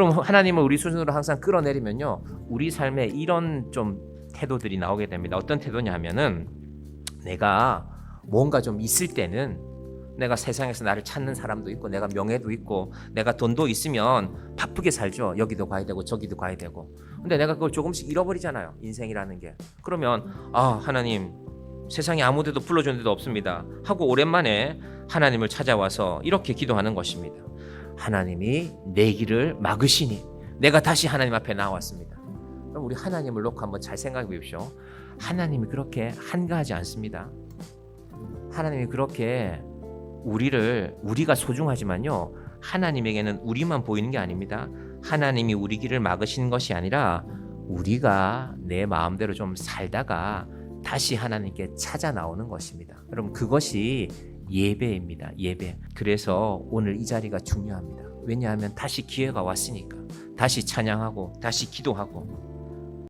그럼 하나님을 우리 수준으로 항상 끌어내리면요. 우리 삶에 이런 좀 태도들이 나오게 됩니다. 어떤 태도냐 하면은 내가 뭔가 좀 있을 때는 내가 세상에서 나를 찾는 사람도 있고 내가 명예도 있고 내가 돈도 있으면 바쁘게 살죠. 여기도 가야 되고 저기도 가야 되고. 근데 내가 그걸 조금씩 잃어버리잖아요. 인생이라는 게. 그러면 아, 하나님 세상에 아무 데도 불러주는 데도 없습니다. 하고 오랜만에 하나님을 찾아와서 이렇게 기도하는 것입니다. 하나님이 내 길을 막으시니 내가 다시 하나님 앞에 나왔습니다. 그럼 우리 하나님을 놓고 한번 잘 생각해 보십시오. 하나님이 그렇게 한가하지 않습니다. 하나님이 그렇게 우리를 우리가 소중하지만요. 하나님에게는 우리만 보이는 게 아닙니다. 하나님이 우리 길을 막으시는 것이 아니라 우리가 내 마음대로 좀 살다가 다시 하나님께 찾아 나오는 것입니다. 여러분 그것이 예배입니다. 예배. 그래서 오늘 이 자리가 중요합니다. 왜냐하면 다시 기회가 왔으니까. 다시 찬양하고 다시 기도하고